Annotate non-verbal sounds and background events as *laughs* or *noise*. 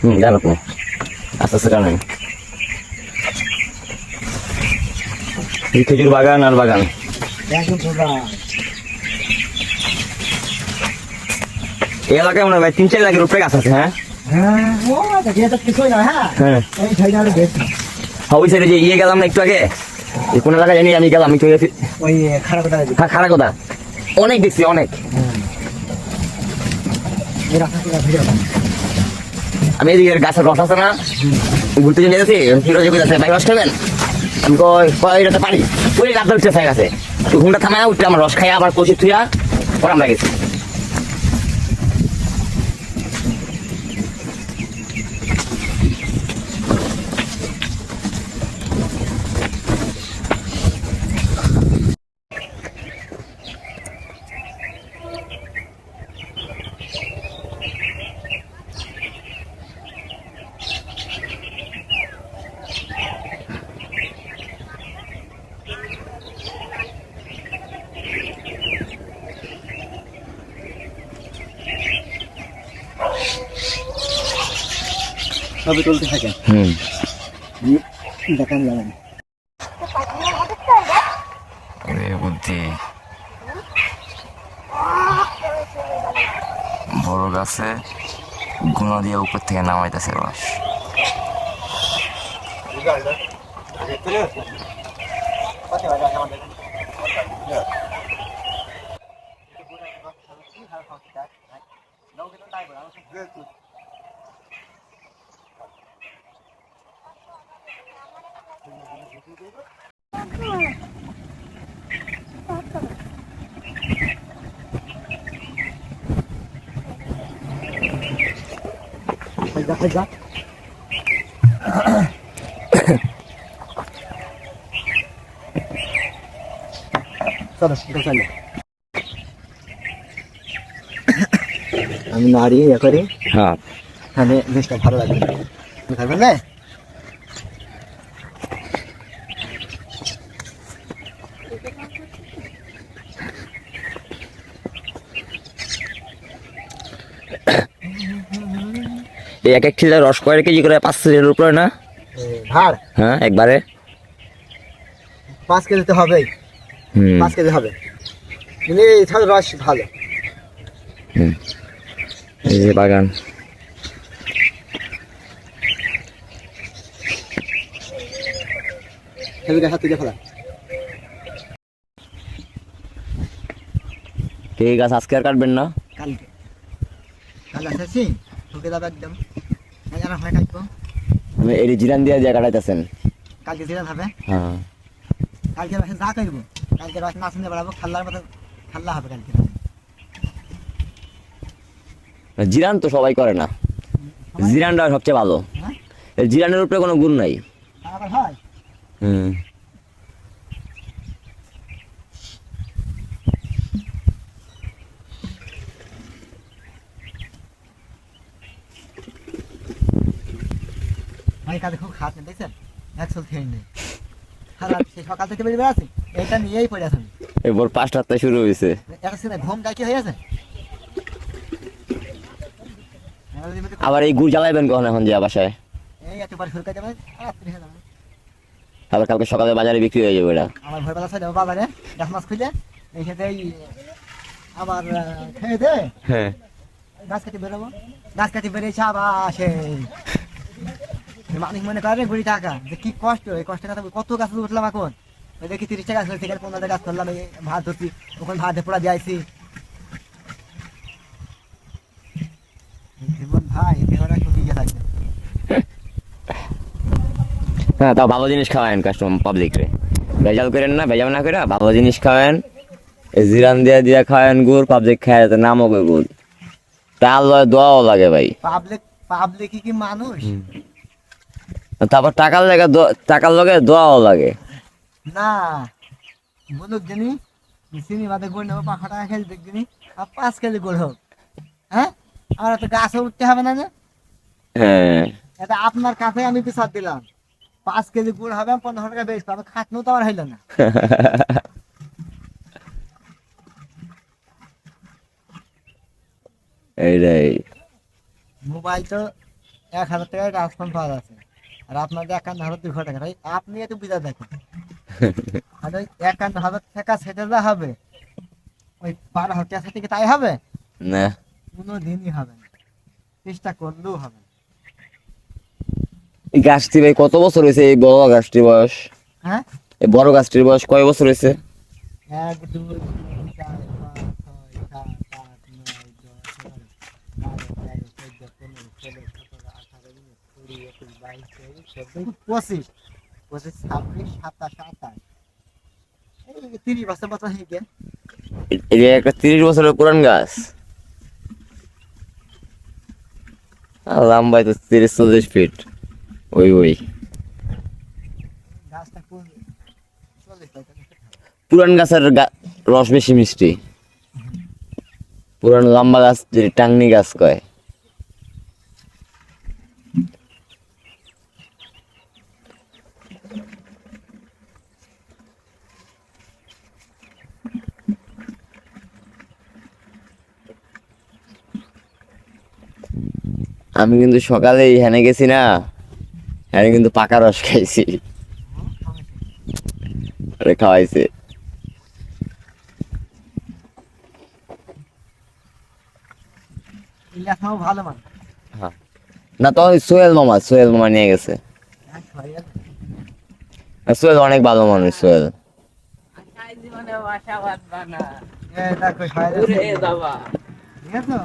হুম জানো আপনি। আস্তে আস্তে জানেন এই খেজুর বাগান আর বাগান। এই এলাকায় মনে হয় তিন চার লাখের উপরে গাছ আছে হ্যাঁ? হ্যাঁ। হ্যাঁ ওই সাইডে যে ইয়ে গেলাম না একটু আগে? কোন এলাকায় জানি আমি গেলাম একটু হ্যাঁ খারাপ কথা অনেক দেখছি অনেক এই রাস্তা থেকে ভিড় হবে আমি এদিকে গাছের রস আছে না ঘুরতে চলে গেছি ফিরোজে কোথাছে ভাই, রস খাবেন? আমি কই কয় এটাতে পারি। ওই গাছ উঠতে চাই গেছে। ঘুমটা থামায় উঠতে আমার রস খাইয়া আবার কষি থুয়া ওরা আমরা গেছি। সবই তুলতে থাকে হুম দেখান যাবে না বুদ্ধি বড় গাছে গুণা দিয়ে উপর থেকে নামাইতেছে রস হাইজা হাইজা যাক। আমি নাড়িয়ে ইয়ে করি। হ্যাঁ। তাহলে বেশটা ভালো লাগবে। খাবেন না এই এক এক খিলে রস কেজি করে পাঁচ কেজির উপরে না? ভাড় হ্যাঁ একবারে। পাঁচ কেজি তো হবেই। পাঁচ কেজি হবে। কিন্তু এই রস ভালো। হুম। এই যে বাগান। এই গাছ আজকে আর কাটবেন না। কালকে। কাল আসছি ঢুকে যাবে একদম। আমি এই জিরান দিয়ে কাটাইতেছেন কালকে জিরান হবে? হ্যাঁ। কালকে যা করব কালকে রস না শুনতে পারব খাল্লার মতো খাল্লা হবে কালকে। জিরান তো সবাই করে না। জিরানটা সবচেয়ে ভালো। হ্যাঁ? জিরানের উপরে কোনো গুণ নাই। হয়? হুম। আমি কাজে খুব খারাপ দেখছেন? একশো খেয়ে নেই। সকাল থেকে বেরিয়ে বেড়াচ্ছি এটা নিয়েই পড়ে আছে আমি। এরপর পাঁচটাতে শুরু হয়েছে। ঘুম ডাকি হয়ে আছে আবার এই গুড় জ্বালাইবেন কখন এখন যে বাসায়? এই একেবারে শুরু করে যাবে রাত্রি হয়ে যাবে আবার কালকে সকালে বাজারে বিক্রি হয়ে যাবে এটা। আমার ভোরবেলা বাজারে গাছ মাছ খুঁজে এই এই আবার খেয়ে দে। হ্যাঁ। গাছ কাটি বেরোবো। গাছ কাটি বেরিয়েছে আবার সেই মানুষ মনে করে কুড়ি টাকা। যে কি কষ্ট এই কষ্টের কথা কত গাছ উঠলাম এখন? ওই দেখি তিরিশ টাকা গাছ থেকে পনেরো গাছ করলাম এই ভাত ধরছি ওখানে ভাত পোড়া দিয়েছি জীবন ভাই দেহরা শুকিয়ে থাকবে হ্যাঁ তাও ভালো জিনিস খাওয়ায়েন কাস্টমার পাবলিক রে। ভেজাল করেন না ভেজাল না করে ভালো জিনিস খাওয়ায়েন। জিরান দিয়া দিয়া খাওয়ায়েন গুড় পাবলিক খায় যাতে নামও গুড়। তার লয় দোয়াও লাগে ভাই। পাবলিক পাবলিক কি মানুষ? তারপর টাকার লাগে টাকার লগে দোয়াও লাগে। না বলুক জানি চিনি বাদে গোল নেব পাঁচশো টাকা কেজি দেখবি আর পাঁচ কেজি গোল হোক হ্যাঁ? আর তো গাছে উঠতে হবে না যে? হ্যাঁ। এটা আপনার কাছে আমি বিচার দিলাম। পাঁচ কেজি গুড় হবে আমি পনেরো টাকা বেশ পাবো খাটনো তো আমার হইল না। এইটাই। মোবাইল তো এক হাজার টাকায় ট্রান্সফার পাওয়া যাচ্ছে। আর আপনাদের একান্ন হাজার দুশো টাকা। ভাই আপনি বুঝা দেখেন। *laughs* আর ওই একান্ন হাজার টাকা সেটা যা হবে ওই বারো হাজার টাকা থেকে তাই হবে? না। কোনো দিনই হবে না। চেষ্টা করলেও হবে এই গাছটি ভাই কত বছর হয়েছে? এই বড় গাছটির বয়স? হ্যাঁ? এই বড় গাছটির বয়স কয় বছর হয়েছে? এক দুই তিন চার পাঁচ ছয় সাত আট নয় দশ এগারো বারো তেরো চোদ্দ পনেরো ষোলো সতেরো আঠারো উনিশ কুড়ি একুশ বাইশ তেইশ চব্বিশ পঁচিশ পঁচিশ ছাব্বিশ সাতাশ আঠাশ। এই তিরিশ বছর বছর হয়ে গেল। এই যে একটা তিরিশ বছরের পুরান গাছ। আর লম্বাই তো তিরিশ চল্লিশ ফিট। ওই ওই। পুরান গাছের রস বেশি মিষ্টি। পুরান লম্বা গাছ টাংনি গাছ কয়। আমি কিন্তু সকালে এখানে গেছি না। এখানে কিন্তু পাকা রস খাইছি। আরে খাওয়াইছে। মানুষ না তো সোহেল মামা সোহেল মামা নিয়ে গেছে। হ্যাঁ, সোহেল। অনেক ভালো মানুষ সোহেল। ঠিক আছে?